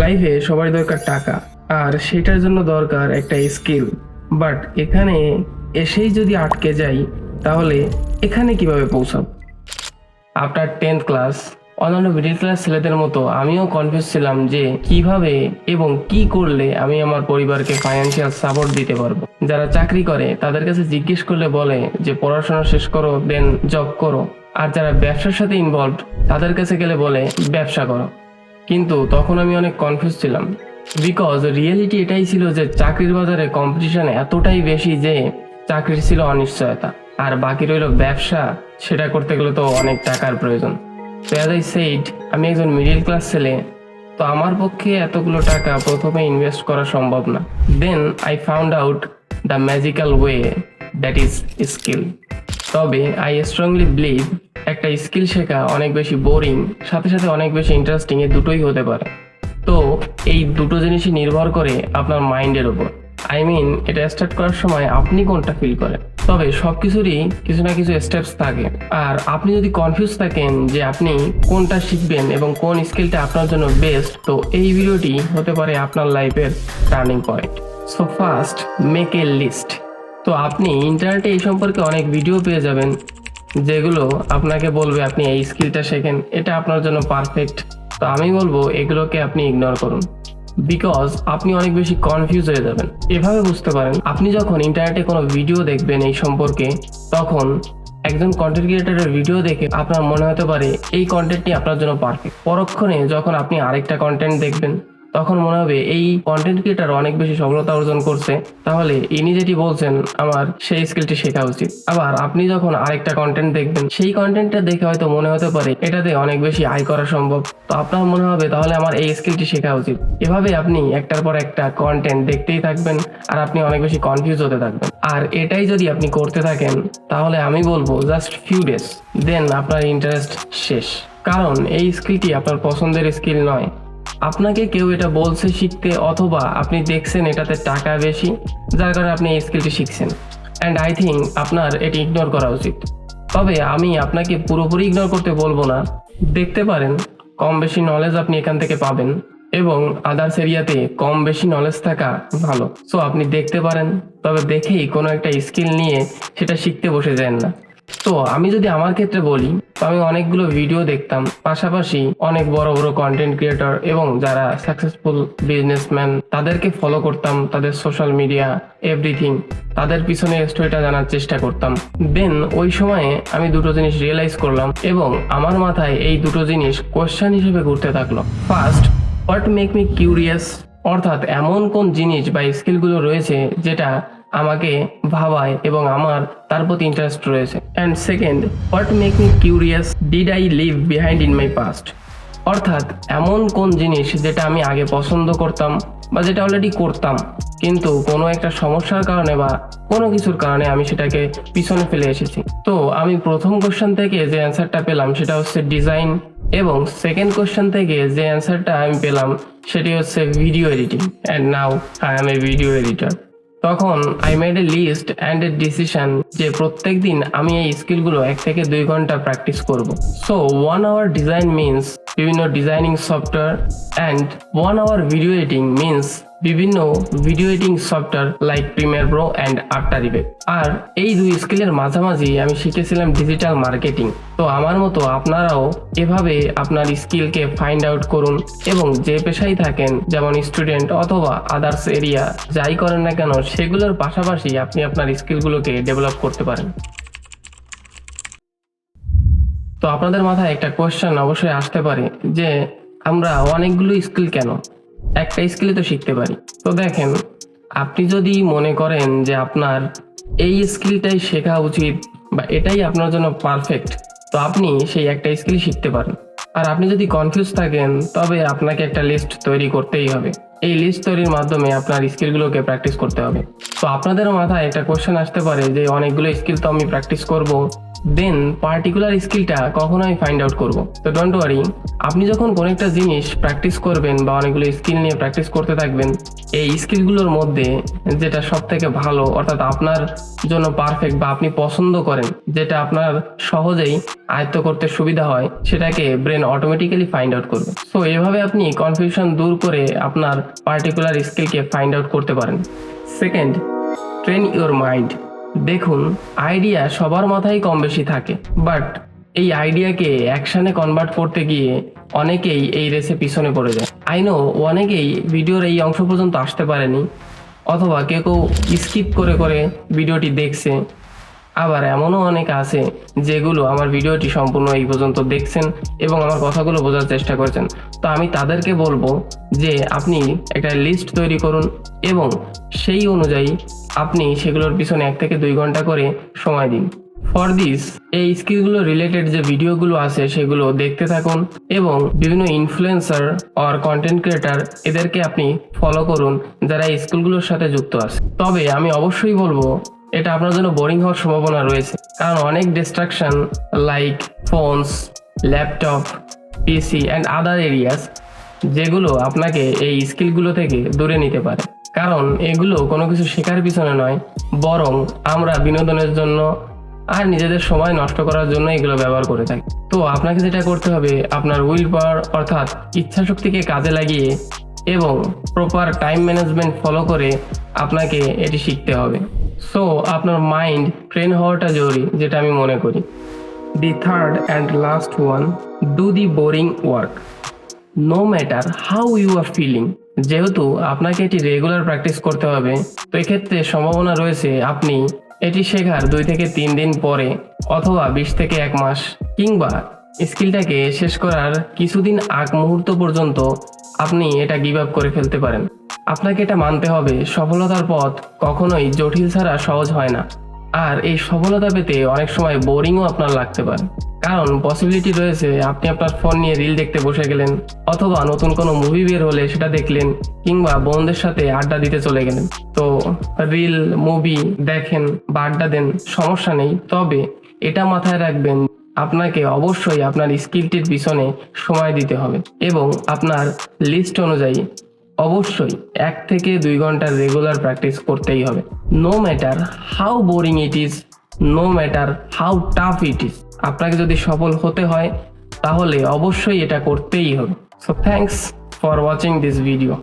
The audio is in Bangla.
লাইফে সবারই দরকার টাকা, আর সেটার জন্য দরকার একটা স্কিল বাট এখানে এসেই যদি আটকে যাই, তাহলে এখানে কীভাবে পৌঁছাব? আফটার টেন্থ ক্লাস অন্যান্য মিডিল ক্লাস ছেলেদের মতো আমিও কনফিউজ ছিলাম যে কীভাবে এবং কি করলে আমি আমার পরিবারকে ফাইন্যান্সিয়াল সাপোর্ট দিতে পারব। যারা চাকরি করে, তাদের কাছে জিজ্ঞেস করলে বলে যে, পড়াশোনা শেষ করো দেন জব করো। আর যারা ব্যবসার সাথে ইনভলভ তাদের কাছে গেলে বলে, ব্যবসা করো। কিন্তু তখন আমি অনেক কনফিউজ ছিলাম। বিকজ রিয়েলিটি এটাই ছিল যে চাকরির বাজারে কম্পিটিশন এতটাই বেশি যে চাকরির ছিল অনিশ্চয়তা। আর বাকি রইল ব্যবসা, সেটা করতে গেলে তো অনেক টাকার প্রয়োজন। আই সেইড আমি একজন মিডিল ক্লাস ছেলে, তো আমার পক্ষে এতগুলো টাকা প্রথমে ইনভেস্ট করা সম্ভব না। Then I found out the magical way that is skill তবে আই স্ট্রংলি বিলিভ একটা স্কিল শেখা অনেক বেশি বোরিং সাথে সাথে অনেক বেশি ইন্টারেস্টিং এ দুটোই হতে পারে। তো এই দুটো জিনিসই নির্ভর করে আপনার মাইন্ডের উপর। আই মিন এটা স্টার্ট করার সময় আপনি কোনটা ফিল করেন? তবে সব কিছুরই কিছু না কিছু স্টেপস থাকে। আর আপনি যদি কনফিউজ থাকেন যে আপনি কোনটা শিখবেন এবং কোন স্কিলটা আপনার জন্য বেস্ট তো এই ভিডিওটি হতে পারে আপনার লাইফের turning point so first make a list তো আপনি ইন্টারনেটে এই সম্পর্কে অনেক ভিডিও পেয়ে যাবেন, যেগুলো আপনাকে বলবে আপনি এই স্কিলটা শেখেন, এটা আপনার জন্য পারফেক্ট তো আমি বলব, এগুলোকে আপনি ইগনোর করুন। বিকজ আপনি অনেক বেশি কনফিউজ হয়ে যাবেন। এভাবে বুঝতে পারেন, আপনি যখন ইন্টারনেটে কোনো ভিডিও দেখবেন এই সম্পর্কে, তখন একজন কন্টেন্ট ক্রিয়েটারের ভিডিও দেখে আপনার মনে হতে পারে, এই কন্টেন্টটি আপনার জন্য পারফেক্ট পরক্ষণে যখন আপনি আরেকটা কন্টেন্ট দেখবেন তখন মনে হবে এই কন্টেন্ট ক্রিয়েটার অনেক বেশি সফলতা অর্জন করছে। তাহলে ইনি যেটি বলছেন, আমার সেই স্কিলটি শেখা উচিত। আবার আপনি যখন আরেকটা কন্টেন্ট দেখবেন, সেই কন্টেন্টটা দেখে হয়তো মনে হতে পারে এটাতে অনেক বেশি আয় করা সম্ভব। তো আপনার মনে হবে, তাহলে আমার এই স্কিলটি শেখা উচিত। এভাবে আপনি একটার পর একটা কন্টেন্ট দেখতেই থাকবেন, আর আপনি অনেক বেশি কনফিউজ হতে থাকবেন। আর এটাই যদি আপনি করতে থাকেন, তাহলে আমি বলব জাস্ট ফিউ ডেজ দেন আপনার ইন্টারেস্ট শেষ। কারণ এই স্কিলটি আপনার পছন্দের স্কিল নয়। আপনাকে কেউ এটা বলছে শিখতে অথবা আপনি দেখছেন এটাতে টাকা বেশি, যার কারণে আপনি এই স্কিলটি শিখছেন। অ্যান্ড আই থিঙ্ক আপনার এটি ইগনোর করা উচিত। তবে আমি আপনাকে পুরোপুরি ইগনোর করতে বলব না। দেখতে পারেন, কম বেশি নলেজ আপনি এখান থেকে পাবেন এবং আদার্স এরিয়াতে কম বেশি নলেজ থাকা ভালো। সো আপনি দেখতে পারেন, তবে দেখেই কোনো একটা স্কিল নিয়ে সেটা শিখতে বসে যান না। তো আমি যদি আমার ক্ষেত্রে বলি আমি অনেকগুলো ভিডিও দেখতাম। পাশাপাশি অনেক বড় বড় কন্টেন্ট ক্রিয়েটর এবং যারা সাকসেসফুল বিজনেসম্যান তাদেরকে ফলো করতাম, তাদের সোশ্যাল মিডিয়া এভরিথিং তাদের পিছনে স্টোরিটা জানার চেষ্টা করতাম। দেন ওই সময়ে আমি দুটো জিনিস রিয়েলাইজ করলাম এবং আমার মাথায় এই দুটো জিনিস কোয়েশ্চেন হিসেবে ঘুরতে থাকল। First what make me curious অর্থাৎ এমন কোন জিনিস বা স্কিলগুলো রয়েছে যেটা আমাকে ভাবায় এবং আমার তার প্রতি ইন্টারেস্ট রয়েছে। And second what make me curious did I leave behind in my past অর্থাৎ, এমন কোন জিনিস যেটা আমি আগে পছন্দ করতাম বা যেটা অলরেডি করতাম, কিন্তু কোনো একটা সমস্যার কারণে বা কোনো কিছুর কারণে আমি সেটাকে পিছনে ফেলে এসেছি। তো আমি প্রথম কোশ্চেন থেকে যে অ্যান্সারটা পেলাম সেটা হচ্ছে ডিজাইন এবং সেকেন্ড কোশ্চেন থেকে যে অ্যান্সারটা আমি পেলাম সেটি হচ্ছে video editing and now I am a video editor তখন I made a list and a decision যে প্রত্যেক দিন আমি এই স্কিলগুলো এক থেকে দুই ঘণ্টা প্র্যাকটিস করব। So one hour design means বিভিন্ন designing software and one hour video editing means বিভিন্ন video editing software like Premiere Pro and After Effect আর এই দুই স্কিলের মাঝামাঝি আমি শিখেছিলাম ডিজিটাল মার্কেটিং তো আমার মতো আপনারাও এভাবে আপনার স্কিলকে ফাইন্ড আউট করুন এবং যে পেশায় থাকেন, যেমন স্টুডেন্ট অথবা আদার্স এরিয়া যাই করেন না কেন, সেগুলোর পাশাপাশি আপনি আপনার স্কিলগুলোকে ডেভেলপ করতে পারেন। তো আপনাদের মাথায় একটা কোয়েশ্চেন অবশ্যই আসতে পারে যে, আমরা অনেকগুলো স্কিল কেন? একটা স্কিলে তো শিখতে পারি। তো দেখেন, আপনি যদি মনে করেন যে আপনার এই স্কিলটাই শেখা উচিত বা এটাই আপনার জন্য পারফেক্ট তো আপনি সেই একটা স্কিল শিখতে পারেন। আর আপনি যদি কনফিউজ থাকেন, তবে আপনাকে একটা লিস্ট তৈরি করতেই হবে। এই লিস্ট তৈরির মাধ্যমে আপনার স্কিলগুলোকে প্র্যাকটিস করতে হবে। তো আপনাদের মাথায় একটা কোশ্চেন আসতে পারে যে, অনেকগুলো স্কিল তো আমি প্র্যাকটিস করব দেন পার্টিকুলার স্কিলটা কখনো আমি ফাইন্ড আউট করব। তো ডোন্ট ওয়ারি আপনি যখন কোনো একটা জিনিস প্র্যাকটিস করবেন বা অনেকগুলো স্কিল নিয়ে প্র্যাকটিস করতে থাকবেন, এই স্কিলগুলোর মধ্যে যেটা সব থেকে ভালো, অর্থাৎ আপনার জন্য পারফেক্ট বা আপনি পছন্দ করেন, যেটা আপনার সহজেই আয়ত্ত করতে সুবিধা হয়, সেটাকে ব্রেন অটোমেটিক্যালি ফাইন্ড আউট করবে। সো এভাবে আপনি কনফিউশন দূর করে আপনার পার্টিকুলার স্কিলকে ফাইন্ড আউট করতে পারেন। সেকেন্ড ট্রেন ইউর মাইন্ড দেখুন আইডিয়া সবার মাথায় কম বেশি থাকে বাট এই আইডিয়াকে অ্যাকশানে কনভার্ট করতে গিয়ে অনেকেই এই রেসে পিছনে পড়ে যায়। আইনো অনেকেই ভিডিওর এই অংশ পর্যন্ত আসতে পারেনি, অথবা কেউ কেউ স্কিপ করে করে ভিডিওটি দেখছে। আবার এমনও অনেক আছে যেগুলো আমার ভিডিওটি সম্পূর্ণ এই পর্যন্ত দেখছেন এবং আমার কথাগুলো বোঝার চেষ্টা করেছেন। তো আমি তাদেরকে বলব যে আপনি একটা লিস্ট তৈরি করুন এবং সেই অনুযায়ী আপনি সেগুলোর পিছনে এক থেকে দুই ঘণ্টা করে সময় দিন। ফর দিস এই স্কিলগুলো রিলেটেড যে ভিডিওগুলো আছে সেগুলো দেখতে থাকুন এবং বিভিন্ন ইনফ্লুয়েন্সার অর কন্টেন্ট ক্রিয়েটার এদেরকে আপনি ফলো করুন যারা এই স্কিলগুলোর সাথে যুক্ত আছে। তবে আমি অবশ্যই বলব এটা আপনার জন্য বোরিং হওয়ার সম্ভাবনা রয়েছে। কারণ অনেক distraction like phones laptop PC and other areas যেগুলো আপনাকে এই স্কিলগুলো থেকে দূরে নিতে পারে। কারণ এগুলো কোনো কিছু শেখার পিছনে নয়, বরং আমরা বিনোদনের জন্য আর নিজেদের সময় নষ্ট করার জন্য এগুলো ব্যবহার করে থাকি। তো আপনাকে যেটা করতে হবে, আপনার উইল পাওয়ার অর্থাৎ ইচ্ছাশক্তিকে কাজে লাগিয়ে এবং প্রপার টাইম ম্যানেজমেন্ট ফলো করে আপনাকে এটি শিখতে হবে। সো আপনার মাইন্ড ট্রেন হওয়াটা জরুরি, যেটা আমি মনে করি। The third and last one do the boring work no matter how you are feeling যেহেতু আপনাকে এটি রেগুলার প্র্যাকটিস করতে হবে, তো এক্ষেত্রে সম্ভাবনা রয়েছে আপনি এটি শেখার দুই থেকে তিন দিন পরে, অথবা বিশ থেকে এক মাস, কিংবা স্কিলটাকে শেষ করার কিছুদিন আগ মুহূর্ত পর্যন্ত আপনি এটা গিভ আপ করে ফেলতে পারেন। আপনাকে এটা মানতে হবে, সফলতার পথ কখনোই জটিল ছাড়া সহজ হয় না। আর এই সফলতা পেতে অনেক সময় বোরিংও আপনার লাগতে পারে। কারণ পসিবিলিটি রয়েছে, আপনি আপনার ফোন নিয়ে রিল দেখতে বসে গেলেন, অথবা নতুন কোনো মুভি বের হলে সেটা দেখলেন, কিংবা বন্ধুদের সাথে আড্ডা দিতে চলে গেলেন। তো রিল মুভি দেখেন বা আড্ডা দেন, সমস্যা নেই। তবে এটা মাথায় রাখবেন আপনাকে অবশ্যই আপনার স্কিলটির পিছনে সময় দিতে হবে এবং আপনার লিস্ট অনুযায়ী অবশ্যই এক থেকে দুই ঘণ্টার রেগুলার প্র্যাকটিস করতেই হবে। No matter how boring it is no matter how tough it is আপনাকে যদি সফল হতে হয়, তাহলে অবশ্যই এটা করতেই হবে। So thanks for watching this video